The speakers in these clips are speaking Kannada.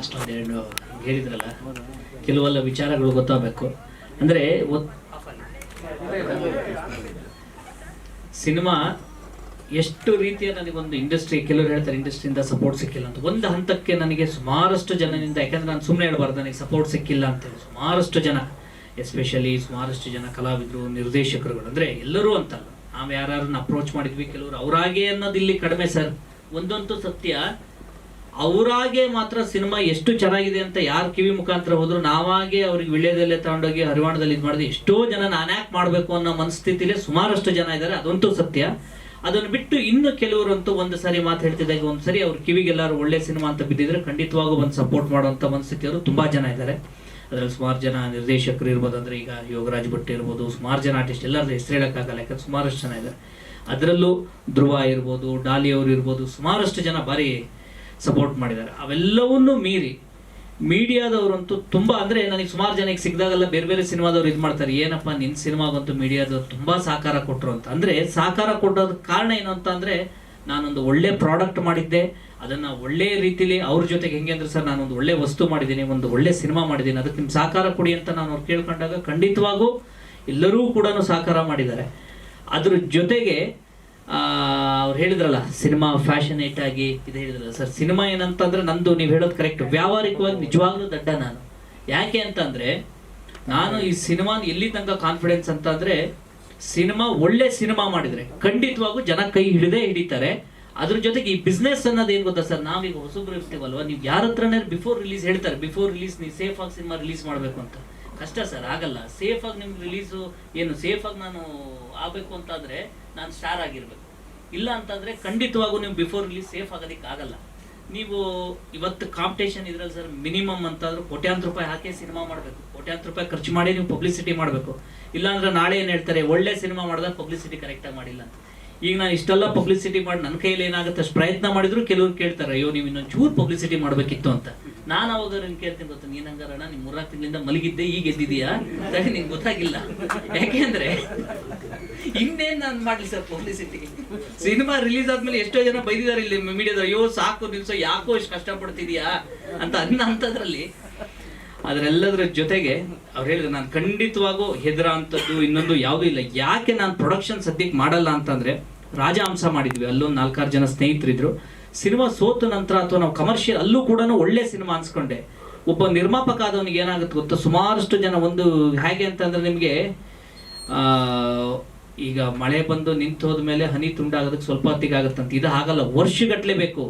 ಅಷ್ಟೊಂದೆರಡು ಹೇಳಿದ್ರಲ್ಲ, ಕೆಲವೆಲ್ಲ ವಿಚಾರಗಳು ಗೊತ್ತಾಗಬೇಕು. ಅಂದರೆ ಸಿನಿಮಾ ಎಷ್ಟು ರೀತಿಯ ನನಗೊಂದು ಇಂಡಸ್ಟ್ರಿ ಕೆಲವರು ಹೇಳ್ತಾರೆ ಇಂಡಸ್ಟ್ರಿಯಿಂದ ಸಪೋರ್ಟ್ ಸಿಕ್ಕಿಲ್ಲ ಅಂತ. ಒಂದು ಹಂತಕ್ಕೆ ನನಗೆ ಸುಮಾರಷ್ಟು ಜನರಿಂದ ಯಾಕಂದ್ರೆ ನಾನು ಸುಮ್ಮನೆ ಹೇಳ್ಬಾರ್ದು, ನನಗೆ ಸಪೋರ್ಟ್ ಸಿಕ್ಕಿಲ್ಲ ಅಂತೇಳಿ ಸುಮಾರಷ್ಟು ಜನ ಎಸ್ಪೆಷಲಿ ಸುಮಾರಷ್ಟು ಜನ ಕಲಾವಿದರು, ನಿರ್ದೇಶಕರುಗಳು. ಅಂದರೆ ಎಲ್ಲರೂ ಅಂತಲ್ಲ. ನಾವು ಯಾರನ್ನ ಅಪ್ರೋಚ್ ಮಾಡಿದ್ವಿ, ಕೆಲವರು ಅವರಾಗೇ ಅನ್ನೋದು ಇಲ್ಲಿ ಕಡಿಮೆ ಸರ್. ಒಂದಂತೂ ಸತ್ಯ. ಅವರಾಗೆ ಮಾತ್ರ ಸಿನಿಮಾ ಎಷ್ಟು ಚೆನ್ನಾಗಿದೆ ಅಂತ ಯಾರು ಕಿವಿ ಮುಖಾಂತರ ಹೋದ್ರು ನಾವಾಗೆ ಅವ್ರಿಗೆ ವಿಳ್ಯದಲ್ಲೇ ತಗೊಂಡೋಗಿ ಹರಿವಾಣದಲ್ಲಿ ಇದು ಮಾಡಿದ್ರೆ ಎಷ್ಟೋ ಜನ ನಾನು ಯಾಕೆ ಮಾಡಬೇಕು ಅನ್ನೋ ಮನಸ್ಥಿತಿಲೇ ಸುಮಾರಷ್ಟು ಜನ ಇದ್ದಾರೆ ಅದಂತೂ ಸತ್ಯ. ಅದನ್ನು ಬಿಟ್ಟು ಇನ್ನು ಕೆಲವರಂತೂ ಒಂದು ಸಾರಿ ಮಾತು ಹೇಳ್ತಿದ್ದಾಗ ಒಂದು ಸರಿ ಅವ್ರ ಕಿವಿಗೆಲ್ಲರೂ ಒಳ್ಳೆ ಸಿನಿಮಾ ಅಂತ ಬಿದ್ದಿದ್ರೆ ಖಂಡಿತವಾಗೂ ಒಂದು ಸಪೋರ್ಟ್ ಮಾಡುವಂಥ ಮನಸ್ಥಿತಿಯವರು ತುಂಬಾ ಜನ ಇದ್ದಾರೆ ಅದರಲ್ಲಿ ಸುಮಾರು ಜನ ನಿರ್ದೇಶಕರು ಇರ್ಬೋದು ಅಂದ್ರೆ ಈಗ ಯೋಗರಾಜ್ ಭಟ್ ಇರ್ಬೋದು, ಸುಮಾರು ಜನ ಆರ್ಟಿಸ್ಟ್ ಎಲ್ಲರದ್ದು ಹೆಸರು ಹೇಳೋಕ್ಕಾಗಲ್ಲ ಯಾಕಂದ್ರೆ ಸುಮಾರಷ್ಟು ಜನ ಇದ್ದಾರೆ ಅದರಲ್ಲೂ ಧ್ರುವ ಇರ್ಬೋದು, ಡಾಲಿ ಅವರು ಇರ್ಬೋದು, ಸುಮಾರಷ್ಟು ಜನ ಭಾರಿ ಸಪೋರ್ಟ್ ಮಾಡಿದ್ದಾರೆ. ಅವೆಲ್ಲವನ್ನೂ ಮೀರಿ ಮೀಡಿಯಾದವರಂತೂ ತುಂಬ, ಅಂದ್ರೆ ನನಗೆ ಸುಮಾರು ಜನಕ್ಕೆ ಸಿಕ್ಕಿದಾಗೆಲ್ಲ ಬೇರೆ ಬೇರೆ ಸಿನಿಮಾದವ್ರು ಇದು ಮಾಡ್ತಾರೆ. ಏನಪ್ಪ ನಿನ್ನ ಸಿನಿಮಾಗಂತೂ ಮೀಡಿಯಾದವ್ರು ತುಂಬಾ ಸಹಕಾರ ಕೊಟ್ರು ಅಂತ. ಅಂದ್ರೆ ಸಹಕಾರ ಕೊಡೋದ್ ಕಾರಣ ಏನು ಅಂತ ಅಂದ್ರೆ ನಾನೊಂದು ಒಳ್ಳೆ ಪ್ರಾಡಕ್ಟ್ ಮಾಡಿದ್ದೆ. ಅದನ್ನ ಒಳ್ಳೆ ರೀತಿಲಿ ಅವ್ರ ಜೊತೆಗೆ ಹೆಂಗೆ ಅಂದರೆ ಸರ್ ನಾನೊಂದು ಒಳ್ಳೆ ವಸ್ತು ಮಾಡಿದ್ದೀನಿ, ಒಂದು ಒಳ್ಳೆ ಸಿನಿಮಾ ಮಾಡಿದ್ದೀನಿ, ಅದಕ್ಕೆ ನಿಮ್ ಸಹಕಾರ ಕೊಡಿ ಅಂತ ನಾನು ಅವ್ರು ಕೇಳ್ಕೊಂಡಾಗ ಖಂಡಿತವಾಗೂ ಎಲ್ಲರೂ ಕೂಡ ಸಹಕಾರ ಮಾಡಿದ್ದಾರೆ. ಅದ್ರ ಜೊತೆಗೆ ಅವ್ರು ಹೇಳಿದ್ರಲ್ಲ, ಸಿನಿಮಾ ಫ್ಯಾಷನೇಟ್ ಆಗಿ ಇದು ಹೇಳಿದ್ರಲ್ಲ. ಸರ್, ಸಿನಿಮಾ ಏನಂತಂದ್ರೆ ನಂದು ನೀವು ಹೇಳೋದು ಕರೆಕ್ಟ್ ವ್ಯಾವಹಾರಿಕವಾಗಿ ನಿಜವಾಗ್ಲೂ ದಡ್ಡ ನಾನು. ಯಾಕೆ ಅಂತಂದ್ರೆ, ನಾನು ಈ ಸಿನಿಮಾ ಎಲ್ಲಿ ತನಕ ಕಾನ್ಫಿಡೆನ್ಸ್ ಅಂತಂದ್ರೆ, ಸಿನಿಮಾ ಒಳ್ಳೆ ಸಿನಿಮಾ ಮಾಡಿದ್ರೆ, ಖಂಡಿತವಾಗೂ ಜನ ಕೈ ಹಿಡಿದೇ ಹಿಡಿತಾರೆ. ಅದ್ರ ಜೊತೆಗೆ ಈ ಬಿಸ್ನೆಸ್ ಅನ್ನೋದು ಏನು ಗೊತ್ತಾ ಸರ್? ನಾವೀಗ ಹೊಸಬ್ರು ಇರ್ತೀವಲ್ವಾ? ನೀವು ಯಾರ ಹತ್ರನೇ ಬಿಫೋರ್ ರಿಲೀಸ್ ಹೇಳ್ತಾರೆ ಬಿಫೋರ್ ರಿಲೀಸ್ ನೀವು ಸೇಫ್ ಆಗಿ ಸಿನಿಮಾ ರಿಲೀಸ್ ಮಾಡಬೇಕು ಅಂತ. ಕಷ್ಟ ಸರ್, ಆಗಲ್ಲ. ಸೇಫ್ ಆಗಿ ನಿಮ್ಗೆ ರಿಲೀಸು ಏನು ಸೇಫ್ ಆಗಿ ನಾನು ಆಗಬೇಕು ಅಂತಾದ್ರೆ ನಾನು ಸ್ಟಾರ್ ಆಗಿರ್ಬೇಕು. ಇಲ್ಲ ಅಂತಂದ್ರೆ ಖಂಡಿತವಾಗೂ ನೀವು ಬಿಫೋರ್ ರಿಲೀಸ್ ಸೇಫ್ ಆಗೋದಕ್ಕೆ ಆಗಲ್ಲ. ನೀವು ಇವತ್ತು ಕಾಂಪಿಟೇಷನ್ ಇದ್ರಲ್ಲಿ ಸರ್ ಮಿನಿಮಮ್ ಅಂತಾದ್ರೂ ಕೋಟ್ಯಾಂತರ ರೂಪಾಯಿ ಹಾಕಿ ಸಿನಿಮಾ ಮಾಡಬೇಕು. ಕೋಟ್ಯಾಂತರ ರೂಪಾಯಿ ಖರ್ಚು ಮಾಡಿ ನೀವು ಪಬ್ಲಿಸಿಟಿ ಮಾಡಬೇಕು. ಇಲ್ಲಾಂದ್ರೆ ನಾಳೆ ಏನು ಹೇಳ್ತಾರೆ, ಒಳ್ಳೆ ಸಿನಿಮಾ ಮಾಡಿದಾಗ ಪಬ್ಲಿಸಿಟಿ ಕರೆಕ್ಟಾಗಿ ಮಾಡಿಲ್ಲ ಅಂತ. ಈಗ ನಾನು ಇಷ್ಟೆಲ್ಲ ಪಬ್ಲಿಸಿಟಿ ಮಾಡಿ ನನ್ನ ಕೈಯಲ್ಲಿ ಏನಾಗುತ್ತೆ? ಅಷ್ಟು ಪ್ರಯತ್ನ ಮಾಡಿದ್ರು ಕೆಲವ್ರು ಕೇಳ್ತಾರೆ, ಅಯ್ಯೋ, ನೀವು ಇನ್ನೊಂದು ಚೂರು ಪಬ್ಲಿಸಿಟಿ ಮಾಡಬೇಕಿತ್ತು ಅಂತ. ನಾನು ಅವಾಗ ಕೇಳ್ತೀನಿ, ಗೊತ್ತಾ, ನೀನ್ ಹಂಗಾರಣ ನಿಮ್ ಮೂರಾರು ತಿಂಗಳಿಂದ ಮಲಗಿದ್ದೆ, ಈಗ ಎದ್ದಿದೀಯಾ ಸರಿ, ನಿಂಗೆ ಗೊತ್ತಾಗಿಲ್ಲ. ಯಾಕೆಂದ್ರೆ ಇನ್ನೇನ್ ನಾನು ಮಾಡಲಿ ಸರ್ ಪಬ್ಲಿಸಿಟಿ ಸಿನಿಮಾ ರಿಲೀಸ್ ಆದ್ಮೇಲೆ ಎಷ್ಟೋ ಜನ ಬೈದಿದ್ದಾರೆ ಇಲ್ಲಿ ಮೀಡಿಯಾದ ಅಯ್ಯೋ, ಸಾಕು, ನಿಲ್ಸೋ, ಯಾಕೋ ಇಷ್ಟು ಕಷ್ಟಪಡ್ತಿದ್ಯಾ? ಅಂತ, ಅನ್ನ ಅಂತದ್ರಲ್ಲಿ ಅದರೆಲ್ಲದರ ಜೊತೆಗೆ ಅವ್ರು ಹೇಳಿದ್ರು, ನಾನು ಖಂಡಿತವಾಗೂ ಹೆದರ ಅಂಥದ್ದು ಇನ್ನೊಂದು ಯಾವುದೂ ಇಲ್ಲ. ಯಾಕೆ ನಾನು ಪ್ರೊಡಕ್ಷನ್ ಸದ್ಯಕ್ಕೆ ಮಾಡಲ್ಲ ಅಂತಂದ್ರೆ ರಾಜಹಂಸ ಮಾಡಿದ್ವಿ ಅಲ್ಲೊಂದು ನಾಲ್ಕಾರು ಜನ ಸ್ನೇಹಿತರಿದ್ರು. ಸಿನಿಮಾ ಸೋತ ನಂತರ ಅಥವಾ ನಾವು ಕಮರ್ಷಿಯಲ್ ಅಲ್ಲೂ ಕೂಡ ಒಳ್ಳೆ ಸಿನಿಮಾ ಅನ್ಸ್ಕೊಂಡೆ. ಒಬ್ಬ ನಿರ್ಮಾಪಕ ಆದವನಿಗೆ ಏನಾಗುತ್ತೆ ಗೊತ್ತಾ? ಸುಮಾರಷ್ಟು ಜನ ಒಂದು ಹೇಗೆ ಅಂತಂದ್ರೆ ನಿಮಗೆ ಈಗ ಮಳೆ ಬಂದು ನಿಂತು ಹೋದ್ಮೇಲೆ ಹನಿ ತುಂಡಾಗೋದಕ್ಕೆ ಸ್ವಲ್ಪ ಹೊತ್ತಿಗೆ ಆಗುತ್ತಂತ. ಇದು ಹಾಗಲ್ಲ, ವರ್ಷಗಟ್ಟಲೆ ಬೇಕು.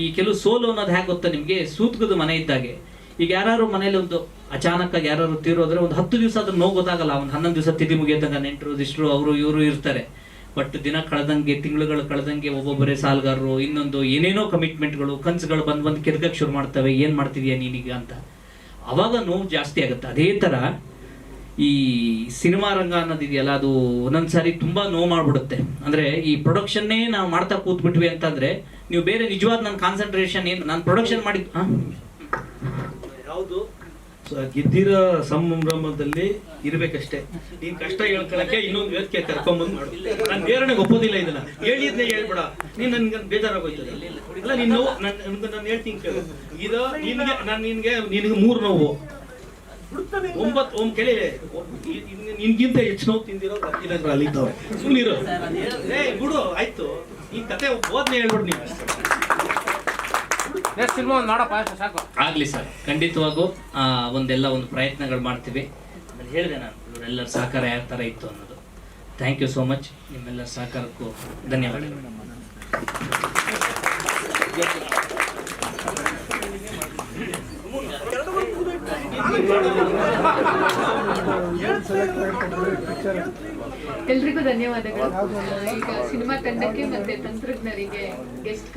ಈ ಕೆಲವು ಸೋಲು ಅನ್ನೋದು ಹೇಗೆ ಗೊತ್ತಾ ನಿಮಗೆ? ಸೂತ್ಕದ ಮನೆ ಇದ್ದಾಗೆ. ಈಗ ಯಾರು ಮನೇಲಿ ಒಂದು ಅಚಾನಕ್ ಆಗಿ ಯಾರು ತೀರೋದ್ರೆ ಒಂದು ಹತ್ತು ದಿವಸ ಅದ್ರ ನೋವು ಗೊತ್ತಾಗಲ್ಲ. ಒಂದು ಹನ್ನೊಂದು ದಿವಸ ತಿಥಿ ಮುಗಿಯತಂಗ ನೆಂಟರು, ದಿಷ್ಟರು, ಅವರು, ಇವರು ಇರ್ತಾರೆ. ಬಟ್ ದಿನ ಕಳೆದಂಗೆ, ತಿಂಗಳುಗಳು ಕಳೆದಂಗೆ ಒಬ್ಬೊಬ್ಬರೇ ಸಾಲ್ಗಾರರು, ಇನ್ನೊಂದು ಏನೇನೋ ಕಮಿಟ್ಮೆಂಟ್ಗಳು ಕನ್ಸುಗಳು ಬಂದು ಬಂದು ಕೆದಕಕ್ಕೆ ಶುರು ಮಾಡ್ತವೆ. ಏನು ಮಾಡ್ತಿದ್ಯಾ ನೀನೀಗ ಅಂತ. ಅವಾಗ ನೋವು ಜಾಸ್ತಿ ಆಗುತ್ತೆ. ಅದೇ ತರ ಈ ಸಿನಿಮಾ ರಂಗ ಅನ್ನೋದಿದೆಯಲ್ಲ, ಅದು ಒಂದೊಂದ್ಸಾರಿ ತುಂಬಾ ನೋವು ಮಾಡಿಬಿಡುತ್ತೆ. ಅಂದ್ರೆ ಈ ಪ್ರೊಡಕ್ಷನ್ನೇ ನಾವು ಮಾಡ್ತಾ ಕೂತ್ಬಿಟ್ವಿ ಅಂತಂದ್ರೆ, ನೀವು ಬೇರೆ ನಿಜವಾದ ನನ್ನ ಕಾನ್ಸಂಟ್ರೇಷನ್ ಏನು, ನಾನು ಪ್ರೊಡಕ್ಷನ್ ಮಾಡಿದ್ದು? ಯಾವುದು? ಗೆದ್ದಿರೋ ಸಂಭ್ರಮದಲ್ಲಿ ಇರ್ಬೇಕಷ್ಟೇ. ನೀನ್ ಕಷ್ಟ ಹೇಳ್ಕೊಳಕ್ಕೆ ಇನ್ನೊಂದು ವೇದಿಕೆ ಕರ್ಕೊಂಬಂದ್ ಮಾಡು. ನಾನು ಬೇರೆ ಒಪ್ಪೋದಿಲ್ಲ ಇದನ್ನ. ಹೇಳಿದ್ನೆ ಹೇಳ್ಬೇಡ. ನೀನ್ ನನ್ಗೆ ಬೇಜಾರಾಗೋಯ್ತದೆ. ಅಲ್ಲ, ನೀನ್ ನೋವು, ನನ್ ನಾನು ಹೇಳ್ತೀನಿ ಕೇಳು. ಇದು ನಿನ್ಗೆ, ನಾನು ನಿನ್ಗೆ, ನಿನಗೆ ಮೂರು ನೋವು. ಒಂಬತ್ತು ಒಂದ್ ಕೇಳಿ ನಿನ್ಗಿಂತ ಹೆಚ್ಚು ನೋವು ತಿಂದಿರೋ ಇಲ್ಲ ಅಲ್ಲಿದ್ದವ್ರು ಸುಮ್ಮನಿರೋ ಏ ಬಿಡು, ಆಯ್ತು. ಈ ಕತೆ ಓದ್ನೆ ಹೇಳ್ಬಿಡು ನೀನು ನೆಕ್ಸ್ಟ್ ಸಿನಿಮಾ ಒಂದು ಮಾಡಪ್ಪ ಅಷ್ಟೇ ಸಾಕು. ಆಗ್ಲಿ ಸರ್ ಖಂಡಿತವಾಗೂ ಒಂದೆಲ್ಲ ಒಂದು ಪ್ರಯತ್ನಗಳು ಮಾಡ್ತೀವಿ. ಹೇಳಿದೆ ನಾನು ಇವರೆಲ್ಲರ ಸಹಕಾರ ಯಾವ ಥರ ಇತ್ತು ಅನ್ನೋದು. ಥ್ಯಾಂಕ್ ಯು ಸೋ ಮಚ್ ನಿಮ್ಮೆಲ್ಲ ಸಹಕಾರಕ್ಕೂ ಧನ್ಯವಾದಗಳು. ಎಲ್ರಿಗೂ ಧನ್ಯವಾದಗಳು. ಈಗ ಸಿನಿಮಾ ತಂಡಕ್ಕೆ ಮತ್ತೆ ತಂತ್ರಜ್ಞರಿಗೆ ಗೆಸ್ಟ್